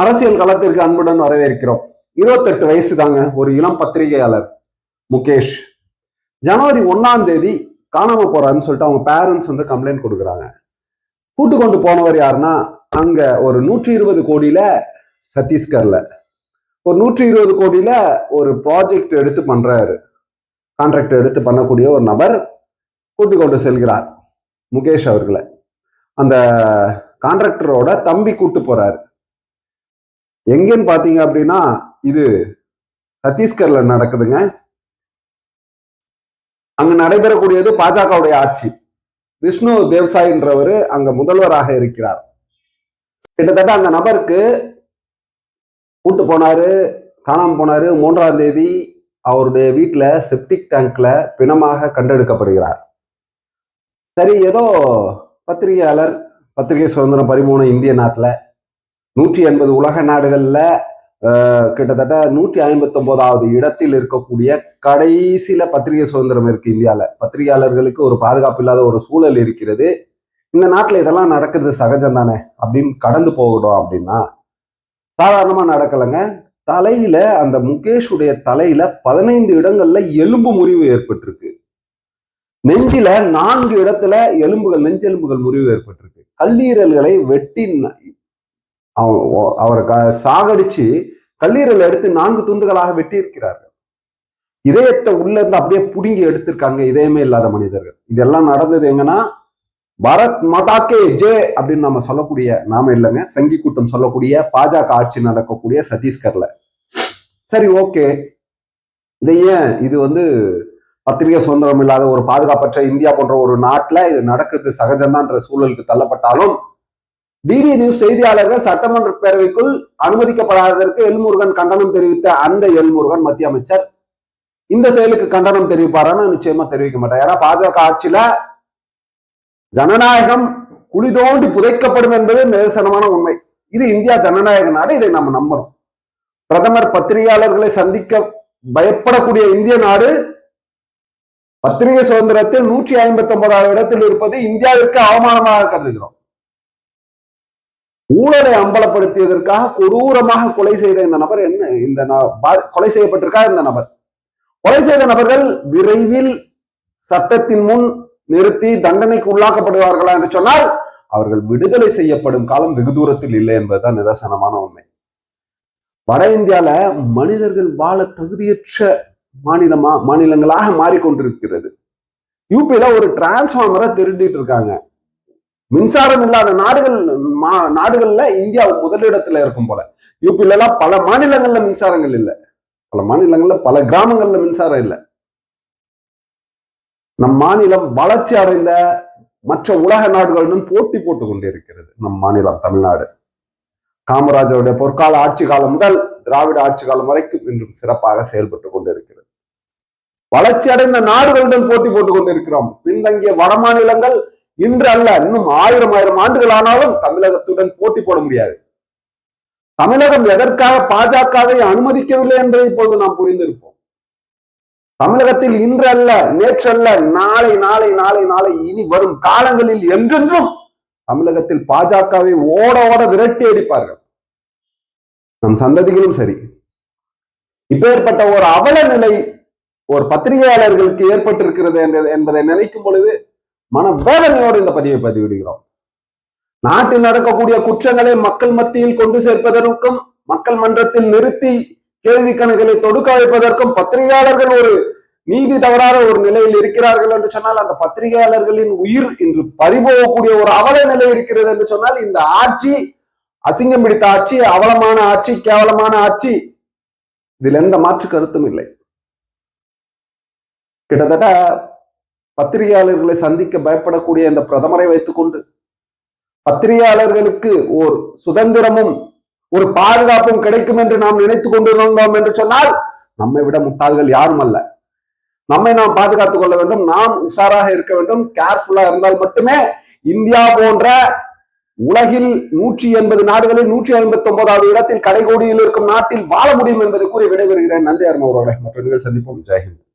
அரசியல் களத்திற்கு அன்புடன் வரவேற்கிறோம். இருபத்தெட்டு வயசு தாங்க ஒரு இளம் பத்திரிகையாளர் முகேஷ். ஜனவரி ஒன்னாம் தேதி காணாம போறாருன்னு சொல்லிட்டு அவங்க பேரண்ட்ஸ் வந்து கம்ப்ளைண்ட் கொடுக்குறாங்க. கூட்டு கொண்டு போனவர் யாருன்னா அங்க ஒரு நூற்றி இருபது கோடியில சத்தீஸ்கர்ல. ஒரு நூற்றி இருபது கோடியில ஒரு ப்ராஜெக்ட் எடுத்து பண்றாரு. கான்ட்ராக்ட் எடுத்து பண்ணக்கூடிய ஒரு நபர் கூட்டு கொண்டு செல்கிறார் முகேஷ் அவர்களை. அந்த கான்ட்ராக்டரோட தம்பி கூட்டு போறாரு. எங்கன்னு பாத்தீங்க அப்படின்னா இது சத்தீஸ்கர்ல நடக்குதுங்க. அங்க நடைபெறக்கூடியது பாஜகவுடைய ஆட்சி. விஷ்ணு தேவ்சாயின்றவர் அங்க முதல்வராக இருக்கிறார். கிட்டத்தட்ட அந்த நபருக்கு கூட்டு போனாரு காணாமல் போனாரு. மூன்றாம் தேதி அவருடைய வீட்டில் செப்டிக் டேங்க்ல பிணமாக கண்டெடுக்கப்படுகிறார். சரி ஏதோ பத்திரிகையாளர் பத்திரிகை சுதந்திரம் பரிமூண இந்திய நாட்டில் நூற்றி எண்பது உலக நாடுகள்ல கிட்டத்தட்ட நூற்றி ஐம்பத்தி ஒன்பதாவது இடத்தில் இருக்கக்கூடிய கடைசியில பத்திரிகை சுதந்திரம் இருக்கு இந்தியால. பத்திரிகையாளர்களுக்கு ஒரு பாதுகாப்பு இல்லாத ஒரு சூழல் இருக்கிறது. இந்த நாட்டுல இதெல்லாம் நடக்கிறது சகஜம் தானே? அப்படின்னு கடந்து போகணும் அப்படின்னா சாதாரணமா நடக்கலைங்க. தலையில அந்த முகேஷுடைய தலையில பதினைந்து இடங்கள்ல எலும்பு முறிவு ஏற்பட்டிருக்கு. நெஞ்சில நான்கு இடத்துல எலும்புகள் நெஞ்செலும்புகள் முறிவு ஏற்பட்டிருக்கு. கல்லீரல்களை வெட்டி அவரை சாகடிச்சு கல்லீரல் எடுத்து நான்கு துண்டுகளாக வெட்டி இருக்கிறார்கள் இதயத்தை உள்ள இருந்து அப்படியே புடுங்கி எடுத்திருக்காங்க இதயமே இல்லாத மனிதர்கள். இதெல்லாம் நடந்தது எங்கன்னா பரத் மதாக்கே ஜே அப்படின்னு நம்ம சொல்லக்கூடிய நாம இல்லைங்க சங்கி கூட்டம் சொல்லக்கூடிய பாஜக ஆட்சி நடக்கக்கூடிய சத்தீஸ்கர்ல. சரி ஓகே. இதை ஏன்? இது வந்து பத்திரிகை சுதந்திரம் இல்லாத ஒரு பாதுகாப்பற்ற இந்தியா போன்ற ஒரு நாட்டுல இது நடக்குது சகஜம்தான்ற சூழலுக்கு தள்ளப்பட்டாலும் டிடி நியூஸ் செய்தியாளர்கள் சட்டமன்ற பேரவைக்குள் அனுமதிக்கப்படாததற்கு எல்முருகன் கண்டனம் தெரிவித்த அந்த எல்முருகன் மத்திய அமைச்சர் இந்த செயலுக்கு கண்டனம் தெரிவிப்பாரான்னு நிச்சயமா தெரிவிக்க மாட்டார். ஏன்னா பாஜக ஆட்சியில ஜனநாயகம் குழி தோண்டி புதைக்கப்படும் என்பது நிதர்சனமான உண்மை. இது இந்தியா ஜனநாயக நாடு இதை நம்ம நம்பணும். பிரதமர் பத்திரிகையாளர்களை சந்திக்க பயப்படக்கூடிய இந்திய நாடு பத்திரிகை சுதந்திரத்தில் நூற்றி ஐம்பத்தி ஒன்பதாவது இடத்தில் இருப்பது இந்தியாவிற்கு அவமானமாக கருதுகிறோம். ஊழலை அம்பலப்படுத்தியதற்காக கொடூரமாக கொலை செய்த இந்த நபர் என்ன? இந்த கொலை செய்யப்பட்டிருக்கா இந்த நபர்? கொலை செய்த நபர்கள் விரைவில் சட்டத்தின் முன் நிறுத்தி தண்டனைக்கு உள்ளாக்கப்படுவார்களா என்று சொன்னால் அவர்கள் விடுதலை செய்யப்படும் காலம் வெகு தூரத்தில் இல்லை என்பதுதான் நிதர்சனமான உண்மை. வட இந்தியால மனிதர்கள் வாழ தகுதியற்ற மாநிலமா மாநிலங்களாக மாறிக்கொண்டிருக்கிறது. யூபியில ஒரு டிரான்ஸ்பார்மரை திருடிட்டு இருக்காங்க. மின்சாரம் இல்லாத நாடுகள் நாடுகள்ல இந்தியா முதலிடத்துல இருக்கும் போல. யூபில எல்லாம் பல மாநிலங்கள்ல மின்சாரங்கள் இல்லை. பல மாநிலங்கள்ல பல கிராமங்கள்ல மின்சாரம் இல்லை. நம் மாநிலம் வளர்ச்சி அடைந்த மற்ற உலக நாடுகளுடன் போட்டி போட்டு கொண்டிருக்கிறது. நம் மாநிலம் தமிழ்நாடு. காமராஜருடைய பொற்கால ஆட்சி காலம் முதல் திராவிட ஆட்சி காலம் வரைக்கும் இன்றும் சிறப்பாக செயல்பட்டு கொண்டிருக்கிறது. வளர்ச்சி அடைந்த நாடுகளுடன் போட்டி போட்டுக் கொண்டிருக்கிறோம். பின்தங்கிய வட மாநிலங்கள் இன்று அல்ல இன்னும் ஆயிரம் ஆயிரம் ஆண்டுகள் ஆனாலும் தமிழகத்துடன் போட்டி போட முடியாது. தமிழகம் எதற்காக பாஜகவை அனுமதிக்கவில்லை என்பதை இப்பொழுது நாம் புரிந்திருப்போம். தமிழகத்தில் இன்று அல்ல நேற்று அல்ல நாளை நாளை நாளை நாளை இனி வரும் காலங்களில் என்றென்றும் தமிழகத்தில் பாஜகவை ஓட ஓட விரட்டி அடிப்பார்கள். நம் சந்ததிகளும் சரி. இப்பேற்பட்ட ஒரு அவல நிலை ஒரு பத்திரிகையாளர்களுக்கு ஏற்பட்டிருக்கிறது என்பதை நினைக்கும் பொழுது மனவேதனையோடு இந்த பதிவை பதிவிடுகிறோம். நாட்டில் நடக்கக்கூடிய குற்றங்களை மக்கள் மத்தியில் கொண்டு சேர்ப்பதற்கும் மக்கள் மன்றத்தில் நிறுத்தி கேள்வி கணக்குகளை தொடுக்க வைப்பதற்கும் பத்திரிகையாளர்கள் ஒரு நீதி தவறாத ஒரு நிலையில் இருக்கிறார்கள் என்று சொன்னால் அந்த பத்திரிகையாளர்களின் உயிர் இன்று பறிபோகக்கூடிய ஒரு அவல நிலை இருக்கிறது என்று சொன்னால் இந்த ஆட்சி அசிங்கம் பிடித்த ஆட்சி அவலமான ஆட்சி கேவலமான ஆட்சி இதில் எந்த மாற்று கருத்தும் இல்லை. கிட்டத்தட்ட பத்திரிகையாளர்களை சந்திக்க பயப்படக்கூடிய இந்த பிரதமரை வைத்துக்கொண்டு பத்திரிகையாளர்களுக்கு ஓர் சுதந்திரமும் ஒரு பாதுகாப்பும் கிடைக்கும் என்று நாம் நினைத்துக் கொண்டிருந்தோம் என்று சொன்னால் நம்மை விட முட்டாள்கள் யாரும் அல்ல. நம்மை நாம் பாதுகாத்துக் கொள்ள வேண்டும் நாம் உஷாராக இருக்க வேண்டும் கேர்ஃபுல்லா இருந்தால் மட்டுமே இந்தியா போன்ற உலகில் நூற்றி எண்பது நாடுகளில் நூற்றி ஐம்பத்தி ஒன்பதாவது இடத்தில் கடைகோடியில் இருக்கும் நாட்டில் வாழ முடியும் என்பதை கூறி விடைபெறுகிறேன். நன்றி அருமவர்களை மற்ற சந்திப்போம். ஜெயஹிந்த்.